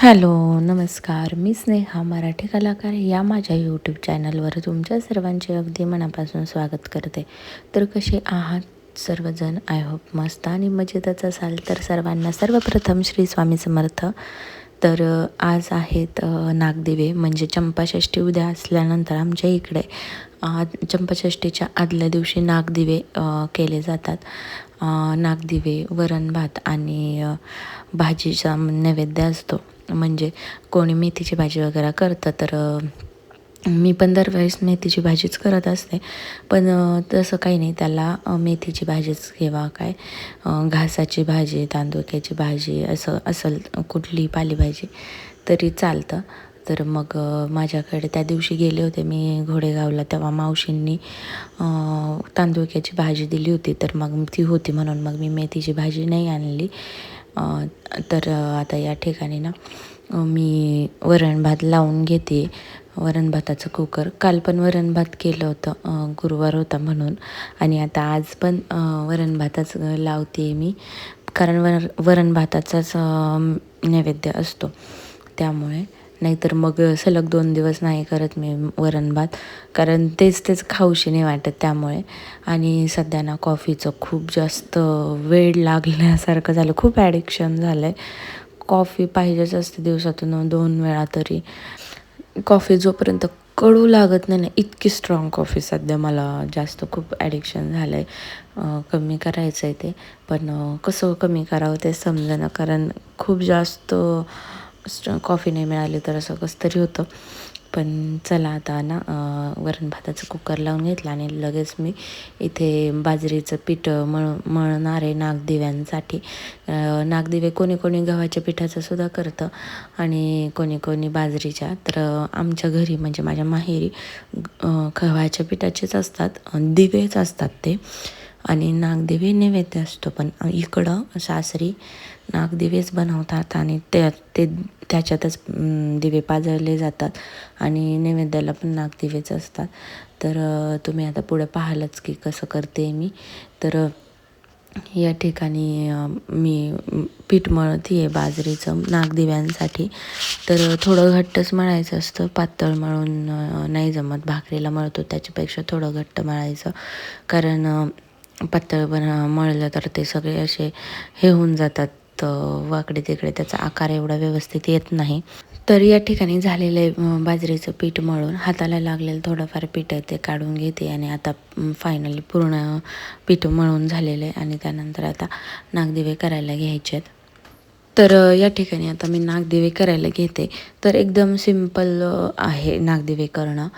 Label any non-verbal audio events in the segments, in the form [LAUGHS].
Hello नमस्कार. मी स्नेहा मराठी कलाकार या माझ्या यूट्यूब चॅनलवर तुमच्या सर्वांचे अगदी मनापासून स्वागत करते. तर कसे आहात सर्वजण? आय होप मस्त आणि मजेतच असाल तर सर्वांना सर्वप्रथम श्री स्वामी समर्थ. तर आज आहेत नागदिवे म्हणजे चंपाषष्ठी उद्या असल्यानंतर आमच्या इकडे अ, चंपाषष्ठीच्या आदल्या दिवशी नागदिवे केले जातात. नागदिवे वरण भात आणि भाजीचा नैवेद्य असतो. म्हणजे कोणी मेथीची भाजी वगैरे करतं तर मी पण दरवेळेस मेथीची भाजीच करत असते. पण तसं काही नाही त्याला मेथीची भाजीच किंवा काय घासाची भाजी तांदुक्याची भाजी असं असेल कुठली पालेभाजी तरी चालतं. तर मग माझ्याकडे त्या दिवशी गेले होते मी घोडेगावला तेव्हा मावशींनी तांदुळक्याची तांदुक्याची भाजी दिली होती. तर मग ती होती म्हणून मग मी मेथीची भाजी नाही आणली. तर आता या ठिकाणी ना मी वरण भात लावून घेते. वरण भाताचं कुकर. काल पण वरण भात केलं होतं गुरुवार होता म्हणून. आणि आता आज पण वरण भाताच लावते मी. कारण वर वरण भाताचाच नैवेद्य असतो. त्यामुळे नाहीतर मग सलग दोन दिवस नाही करत मी वरण भात कारण तेच तेच खाऊशी नाही वाटत त्यामुळे. आणि सध्या ना कॉफीचं खूप जास्त वेळ लागल्यासारखं झालं. खूप ॲडिक्शन झालं आहे कॉफी पाहिजेच असते दिवसातून दोन वेळा तरी. कॉफी जोपर्यंत कडू लागत नाही ना इतकी स्ट्रॉंग कॉफी सध्या मला जास्त खूप ॲडिक्शन झालं आहे कमी करायचं आहे ते. पण कसं कमी करावं ते समजेना. कारण खूप जास्त स्ट कॉफी नाही मिळाली तर असं कसं तरी होतं. पण चला आता ना वरण भाताचं कुकर लावून घेतलं आणि लगेच मी इथे बाजरीचं पीठ मळ मळणार आहे नागदिव्यांसाठी. नागदिवे कोणी कोणी गव्हाच्या पिठाचं सुद्धा करतं आणि कोणी कोणी बाजरीच्या. तर आमच्या घरी म्हणजे माझ्या माहेरी गव्हाच्या पिठाचेच असतात दिवेच असतात ते. आणि नागदिवे नैवेद्य असतो पण इकडं सासरी नागदिवेच बनवतात आणि त्या ते त्याच्यातच दिवे पाजळले जातात आणि नैवेद्याला पण नागदिवेच असतात. तर तुम्ही आता पुढे पाहालच की कसं करते मी. तर या ठिकाणी मी पीठ मळती आहे बाजरीचं नागदिव्यांसाठी तर थोडं घट्टच मळायचं असतं. पातळ मळून नाही जमत. भाकरीला मळतो त्याच्यापेक्षा थोडं घट्ट मळायचं. कारण पातळ बन मळलं तर ते सगळे असे हे होऊन जातात. वाकडे तिकडे त्याचा आकार एवढा व्यवस्थित येत नाही. तर या ठिकाणी झालेलं आहे बाजरीचं पीठ मळून हाताला लागलेलं थोडंफार पीठ आहे ते काढून घेते आणि आता फायनली पूर्ण पीठ मळून झालेलं आहे आणि त्यानंतर आता नागदिवे करायला घ्यायचे आहेत तर या ठिकाणी आता मी नागदिवे करायला घेते. तर एकदम सिंपल आहे नागदिवे करणं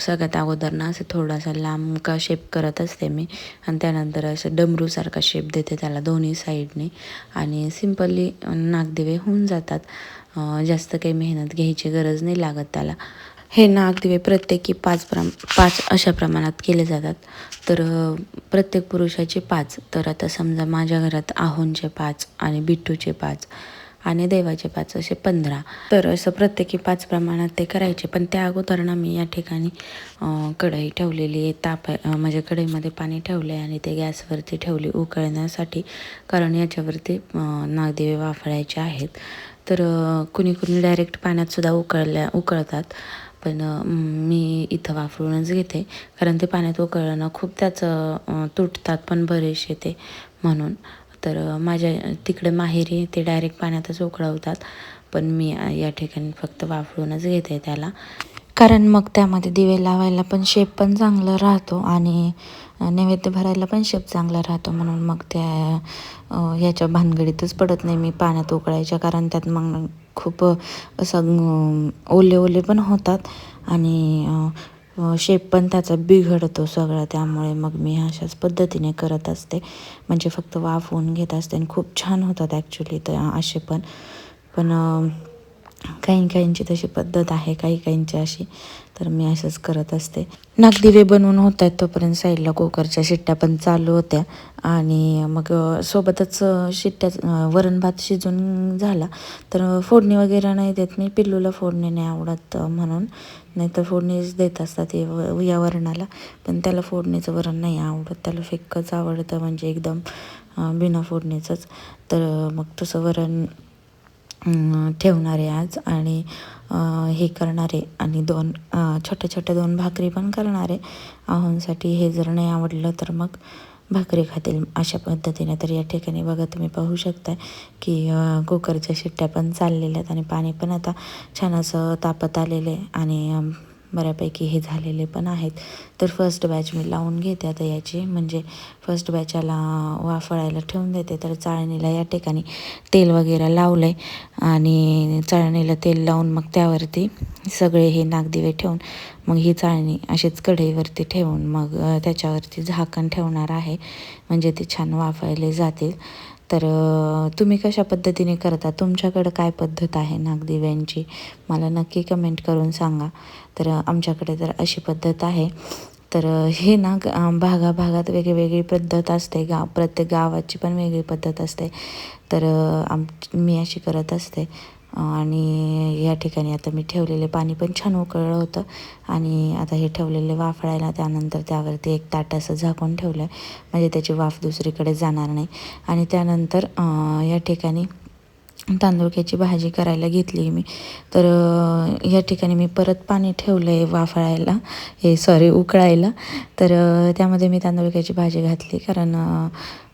सगळ्यात अगोदर ना असं थोडासा लांब का शेप करत असते मी. आणि त्यानंतर असं डमरूसारखा शेप देते त्याला दोन्ही साईडने आणि सिम्पली नागदिवे होऊन जातात. जास्त काही मेहनत घ्यायची गरज नाही लागत त्याला. हे नागदिवे प्रत्येकी पाच प्रम पाच अशा प्रमाणात केले जातात. तर प्रत्येक पुरुषाचे पाच. तर आता समजा माझ्या घरात आहोंचे पाच आणि बिट्टूचे पाच आणि देवाचे पाच असे पंधरा. तर असं प्रत्येकी पाच प्रमाणात ते करायचे. पण त्या अगोदर ना मी या ठिकाणी कढई ठेवलेली आहे ताप म्हणजे कढईमध्ये पाणी ठेवले आणि ते गॅसवरती ठेवली उकळण्यासाठी. कारण याच्यावरती नागदेवे वाफळायचे आहेत. तर कुणी कुणी डायरेक्ट पाण्यातसुद्धा उकळल्या उकळतात. पण मी इथं वाफरूनच घेते. कारण ते पाण्यात उकळणं खूप त्याचं तुटतात पण बरेचसे ते म्हणून. तर माझ्या तिकडे माहेरी ते डायरेक्ट पाण्यातच उकळवतात. पण मी या ठिकाणी फक्त वाफरूनच घेते त्याला. कारण मग त्यामध्ये दिवे लावायला पण शेप पण चांगला राहतो आणि नैवेद्य भरायला पण शेप चांगला राहतो. म्हणून मग त्या ह्याच्या भानगडीतच पडत नाही मी पाण्यात उकळायच्या. कारण त्यात मग खूप असं ओले ओले पण होतात. आणि शेप पण त्याचा बिघडतो सगळा. त्यामुळे मग मी अशाच पद्धतीने करत असते. म्हणजे फक्त वाफवून घेत असते. आणि खूप छान होतात ॲक्च्युली तर असे पण. पण काही काहींची तशी पद्धत आहे काही काहींची अशी. तर मी असंच करत असते. नागदिवे बनवून होत आहेत तोपर्यंत साईडला कुकरच्या शिट्ट्या पण चालू होत्या. आणि मग सोबतच शिट्ट्या वरण भात शिजून झाला. तर फोडणी वगैरे नाही देत मी. पिल्लूला फोडणी नाही आवडत म्हणून. नाही तर फोडणीच देत असतात व या वरणाला. पण त्याला फोडणीचं वरण नाही आवडत. त्याला फिक्कच आवडतं. म्हणजे एकदम बिना फोडणीचंच. तर मग तसं वरण ठेवणारे आज आणि हे करणारे आणि दोन छोट्या छोट्या दोन भाकरी पण करणारे. आहोंसाठी हे जर नाही आवडलं तर मग भाकरी खातील. अशा पद्धतीने तर या ठिकाणी बघा तुम्ही पाहू शकता की कुकरच्या शिट्ट्या पण चाललेल्या आहेत आणि पाणी पण आता छान असं तापत आलेलं आहे. आणि बऱ्यापैकी हे झालेले पण आहेत. तर फर्स्ट बॅच मी लावून घेते आता याची. म्हणजे फर्स्ट बॅचाला वाफळायला ठेवून देते. तर चाळणीला या ठिकाणी तेल वगैरे लावलं आहे आणि चाळणीला तेल लावून मग त्यावरती सगळे हे नागदिवे ठेवून मग ही चाळणी अशीच कढईवरती ठेवून मग त्याच्यावरती झाकण ठेवणार आहे. म्हणजे ते छान वाफायले जातील. तर तुम्ही कशा पद्धतीने करता? तुमच्याकडं काय पद्धत आहे नागदिव्यांची मला नक्की कमेंट करून सांगा. तर आमच्याकडे तर अशी पद्धत आहे. तर हे ना भागा भागात भागाभागात वेगळी पद्धत असते. गाव प्रत्येक गावाची पण वेगळी पद्धत असते. तर आम मी अशी करत असते. आणि या ठिकाणी आता मी ठेवलेले पाणी पण छान उकळलं होतं. आणि आता हे ठेवलेले वाफळायला त्यानंतर त्यावरती एक ताट असं झाकून ठेवलं आहे म्हणजे त्याची वाफ दुसरीकडे जाणार नाही. आणि त्यानंतर या ठिकाणी तांदूळक्याची भाजी करायला घेतली मी. तर या ठिकाणी मी परत पाणी ठेवलं आहे वाफळायला हे सॉरी उकळायला. तर त्यामध्ये मी तांदूळक्याची भाजी घातली. कारण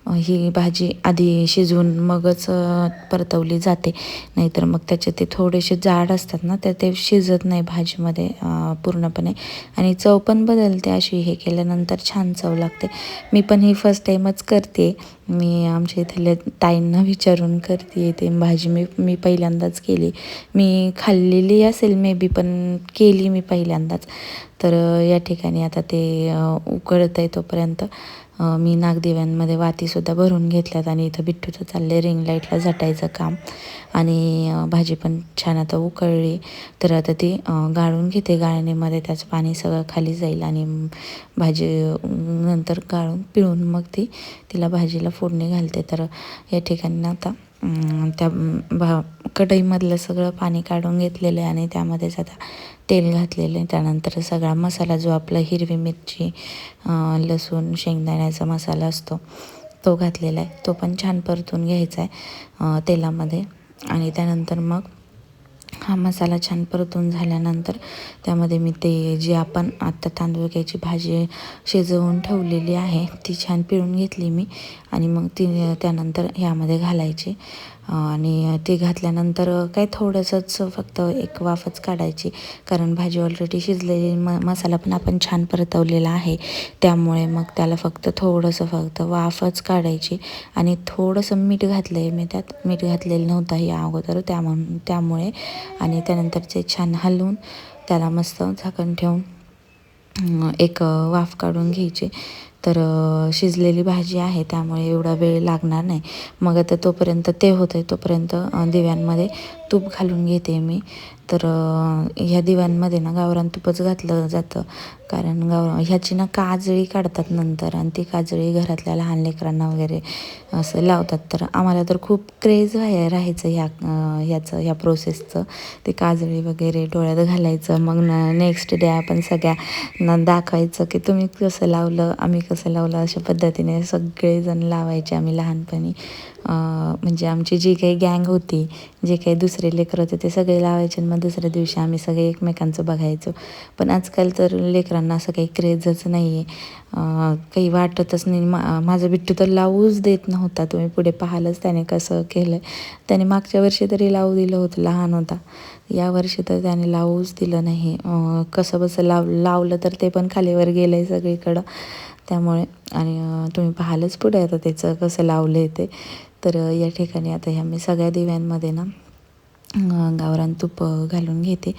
ही भाजी आधी शिजवून मगच परतवली जाते. नाहीतर मग त्याचे ते थोडेसे जाड असतात ना तर ते शिजत नाही भाजीमध्ये पूर्णपणे. आणि चव पण बदलते अशी हे केल्यानंतर छान चव लागते. मी पण ही फर्स्ट टाईमच करते. मी आमच्या इथल्या ताईंना विचारून करते ते भाजी मी मी पहिल्यांदाच केली. मी खाल्लेली असेल मे बी पण केली मी पहिल्यांदाच. तर या ठिकाणी आता ते उकळत आहे तोपर्यंत. मी नागदिव्यांमध्ये वातीसुद्धा भरून घेतल्यात आणि इथं बिट्टूचं चाललं आहे रिंग लाईटला झटायचं काम. आणि भाजी पण छान आता उकळली. तर आता ती गाळून घेते गाळणीमध्ये. त्याचं पाणी सगळं खाली जाईल आणि भाजी नंतर गाळून पिळून मग ती तिला भाजीला फोडणी घालते. तर या ठिकाणी आता त्या भा कढईमधलं सगळं पाणी काढून घेतलेलं आहे आणि त्यामध्येच आता तेल घातलेलं आहे. त्यानंतर सगळा मसाला जो आपला हिरवी मिरची लसूण शेंगदाण्याचा मसाला असतो तो घातलेला आहे. तो पण छान परतून घ्यायचा आहे तेलामध्ये. आणि त्यानंतर मग हा मसाला छान परतून झाल्यानंतर त्यामध्ये मी ते जी आपण आत्ता तांदूळक्याची भाजी शिजवून ठेवलेली आहे ती छान पिळून घेतली मी आणि मग ती त्यानंतर ह्यामध्ये घालायची. आणि ते घातल्यानंतर काय थोडंसंच फक्त एक वाफच काढायची कारण भाजी ऑलरेडी शिजलेली म मसाला पण आपण छान परतवलेला आहे. त्यामुळे मग त्याला फक्त थोडंसं फक्त वाफच काढायची आणि थोडंसं मीठ घातलं आहे मी त्यात मीठ घातलेलं नव्हतं या अगोदर त्यामुळे त्यामुळे आणि त्यानंतर ते छान हलवून त्याला मस्त झाकण ठेवून एक वाफ काढून घ्यायची. तर शिजलेली भाजी आहे त्यामुळे एवढा वेळ लागणार नाही. मग आता तोपर्यंत ते होतं आहे तोपर्यंत दिव्यांमध्ये तूप घालून घेते मी. तर ह्या दिव्यांमध्ये ना गावरान तुपच घातलं जातं. कारण गाव ह्याची ना काजळी काढतात नंतर आणि ती काजळी घरातल्या लहान लेकरांना वगैरे असं लावतात. तर आम्हाला तर खूप क्रेज व्हाय राहायचं ह्या ह्याचं ह्या प्रोसेसचं. ते काजळी वगैरे डोळ्यात घालायचं. मग न नेक्स्ट डे आपण सगळ्यांना दाखवायचं की तुम्ही कसं लावलं आम्ही कसं लावलं अशा पद्धतीने सगळेजण लावायचे आम्ही लहानपणी. म्हणजे आमची जी काही गँग होती जे काही दुसरे लेकर होते ते सगळे लावायचे आणि मग दुसऱ्या दिवशी आम्ही सगळे एकमेकांचं बघायचो. पण आजकाल तर लेकरांना असं काही क्रेजच नाही आहे काही वाटतच नाही. मा माझा बिट्टू तर लावूच देत नव्हता. तुम्ही पुढे पाहालच त्याने कसं केलं त्याने मागच्या वर्षी तरी लावू दिलं होतं लहान होता. या वर्षी तर त्याने लावूच दिलं नाही. कसं बसं लाव लावलं तर ते पण खालीवर गेलं आहे सगळीकडं. त्यामुळे आणि तुम्ही पाहालच पुढे आता त्याचं कसं लावलं आहे ते. तर या ठिकाणी आता ह्या मी सगळ्या दिव्यांमध्ये ना गावरान तूप घालून घेते.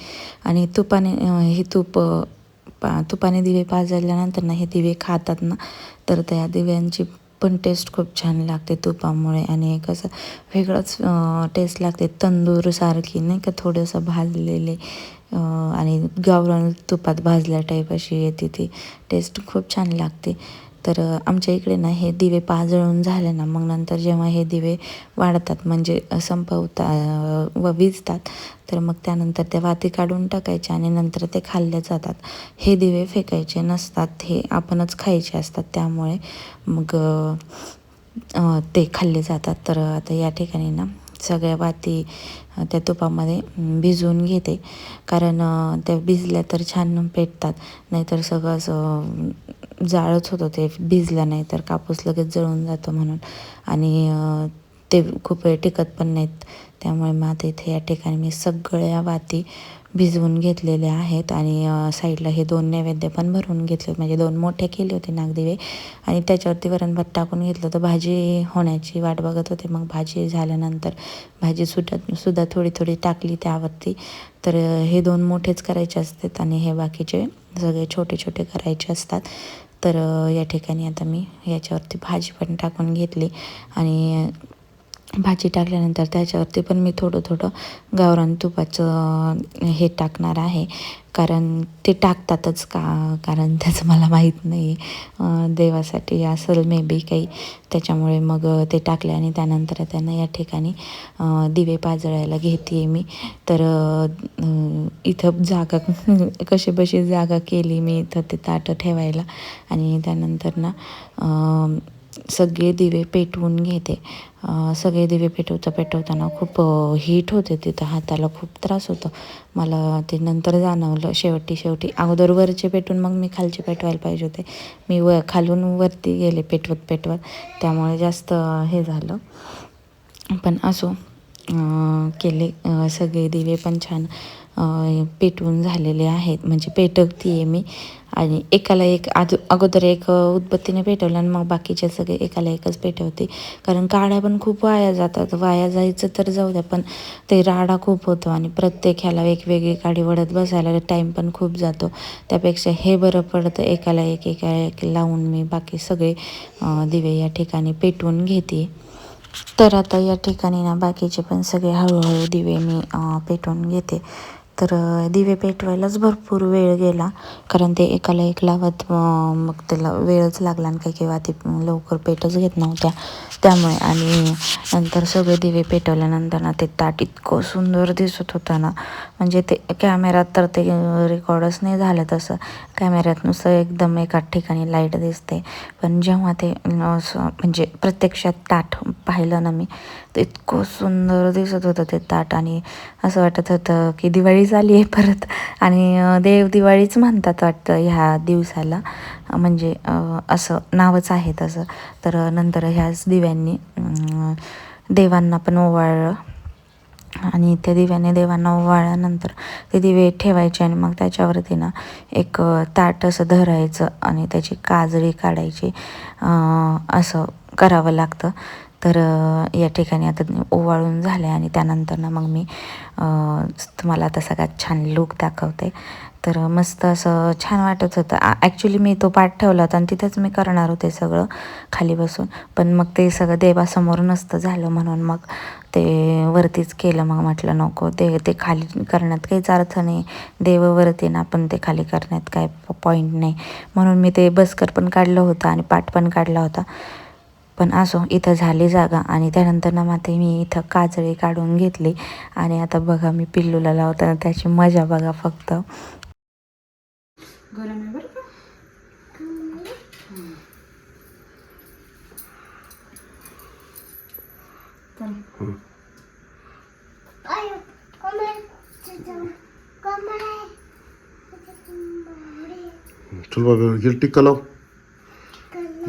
आणि तुपाने हे तूप पा तुपाने दिवे पाजल्यानंतर ना हे दिवे खातात ना तर त्या दिव्यांची पण टेस्ट खूप छान लागते तुपामुळे. आणि कसं वेगळंच टेस्ट लागते तंदूरसारखी नाही का थोडंसं भाजलेले आणि गावरान तुपात भाजल्या टाईप अशी येते ती. टेस्ट खूप छान लागते. तर आमच्या इकडे ना हे दिवे पाजळून झाले ना मग नंतर जेव्हा हे दिवे वाढतात म्हणजे संपवता व विजतात तर मग त्यानंतर त्या वाती काढून टाकायच्या आणि नंतर ते खाल्ले जातात. हे दिवे फेकायचे नसतात हे आपणच खायचे असतात त्यामुळे मग ते खाल्ले जातात. तर आता या ठिकाणी ना सगळ्या वाती त्या तुपामध्ये भिजवून घेते. कारण त्या भिजल्या तर छान पेटतात नाहीतर सगळं असं जाळत जाळच होतं ते भिजलं नाही तर कापूस लगेच जळून जातो म्हणून. आणि ते खूप वेळ टिकत पण नाहीत. त्यामुळे मग आता इथे या ठिकाणी मी सगळ्या वाती भिजवून घेतलेल्या आहेत. आणि साईडला हे दोन नैवेद्य पण भरून घेतले म्हणजे दोन मोठे केले होते नागदिवे. आणि त्याच्यावरती वरणभात टाकून घेतलं तर भाजी होण्याची वाट बघत होते. मग भाजी झाल्यानंतर भाजी सुद्धा सुद्धा थोडी थोडी टाकली त्यावरती. तर हे दोन मोठेच करायचे असतात आणि हे बाकीचे सगळे छोटे छोटे करायचे असतात. तर या ठिकाणी आता मी याच्यावरती भाजी पण टाकून घेतली आणि भाजी टाकल्यानंतर त्याच्यावरती पण मी थोडं थोडं गावरान तुपाचं हे टाकणार आहे. कारण ते टाकतातच का कारण त्याचं मला माहीत नाही. देवासाठी असेल मे बी काही. त्याच्यामुळे मग ते टाकले आणि त्यानंतर त्यांना या ठिकाणी दिवे पाजळायला घेते मी. तर इथं जागा [LAUGHS] कशी बशी जागा केली मी इथं ते ताटं ठेवायला. आणि त्यानंतर ना सगळे दिवे पेटवून घेते. सगळे दिवे पेटवता पेटवताना खूप हीट होते तिथं हाताला खूप त्रास होतो. मला ते नंतर जाणवलं शेवटी शेवटी. अगोदर वरचे पेटून मग मी खालचे पेटवायला पाहिजे होते. मी व खालून वरती गेले पेटवत पेटवत. त्यामुळे जास्त हे झालं. पण असो केले सगळे दिवे पण छान. पेटवून झालेले आहेत. म्हणजे पेटवती आहे मी. आणि एकाला एक आद अगोदर एक उदबत्तीने पेटवलं आणि मग बाकीचे सगळे एकाला एकच पेटवते. कारण काड्या पण खूप वाया जातात. वाया जायचं तर जाऊ द्या पण ते राडा खूप होतो आणि प्रत्येक ह्याला वेगवेगळी काडी वडत बसायला टाईम पण खूप जातो. त्यापेक्षा हे बरं पडतं. एकाला एक एकाला एक लावून मी बाकी सगळे दिवे या ठिकाणी पेटवून घेते. तर आता या ठिकाणी ना बाकीचे पण सगळे हळूहळू दिवे मी पेटवून घेते. तर दिवे पेटवायलाच भरपूर वेळ गेला. कारण ते एकाला एक लावत मग त्याला वेळच लागला आणि काही काही वाती लवकर पेटच घेत नव्हत्या. त्यामुळे आणि नंतर सगळे दिवे पेटवल्यानंतर ना ते ताट इतकं सुंदर दिसत होतं ना. म्हणजे ते कॅमेऱ्यात तर ते रेकॉर्डच नाही झालं तसं. कॅमेऱ्यात नुसतं एकदम एकाच ठिकाणी लाइट दिसते. पण जेव्हा ते असं म्हणजे प्रत्यक्षात ताट पाहिलं ना मी तर इतकं सुंदर दिसत होतं ते ताट आणि असं वाटत होतं की दिवाळीच आली आहे परत. आणि देव दिवाळीच म्हणतात वाटतं ह्या दिवसाला. म्हणजे असं नावच आहे तसं. तर नंतर ह्याच दिव्यांनी देवांना पण ओवाळलं. आणि त्या दिव्याने देवांना ओवाळल्यानंतर ते दिवे ठेवायचे आणि मग त्याच्यावरती ना एक ताट असं धरायचं आणि त्याची काजळी काढायची. असं करावं लागतं. तर या ठिकाणी आता ओवाळून झाले आणि त्यानंतर ना मग मी तुम्हाला आता सगळ्यात छान लूक दाखवते. तर मस्त असं छान वाटत होतं. ॲक्च्युली मी तो पाठ ठेवला होता आणि तिथेच मी करणार होते सगळं खाली बसून. पण मग ते सगळं देवासमोर नसतं झालं म्हणून मग ते वरतीच केलं. मग म्हटलं नको ते ते खाली करण्यात काहीच अर्थ नाही. देववरती ना आपण ते खाली करण्यात काय पॉईंट नाही. म्हणून मी ते बसकर पण काढलं होतं आणि पाठ पण काढला होता. पण असो इथं झाली जागा आणि त्यानंतर ना माते मी इथं काजळी काढून घेतली. आणि आता बघा मी पिल्लूला लावताना त्याची मजा बघा फक्त. गरम आहे बरं का? चल. चल बाबा गेल टिक्का लाव.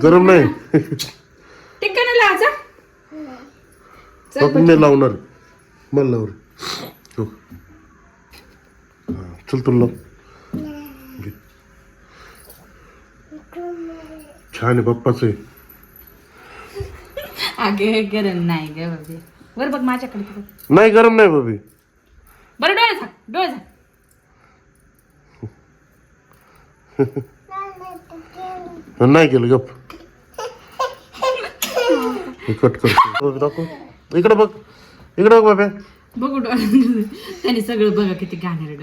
गरम नाही [LAUGHS] टिक्का नाही लावायचा नाही लावणार. मला लावर हो. चल तुला लाव. छान आहे बाप्पाच आहे. अगे गरम नाही ग बाबी बरं बघ माझ्याकडे बघ. नाही गरम नाही बाबी बरं डोळे झाक डोळे झाक. नाही केलं गप. हे कट कर. दाखव. इकडे बघ इकडे बघ बाबा. बघू डोळे त्यांनी सगळं बघा किती घाणेरडं.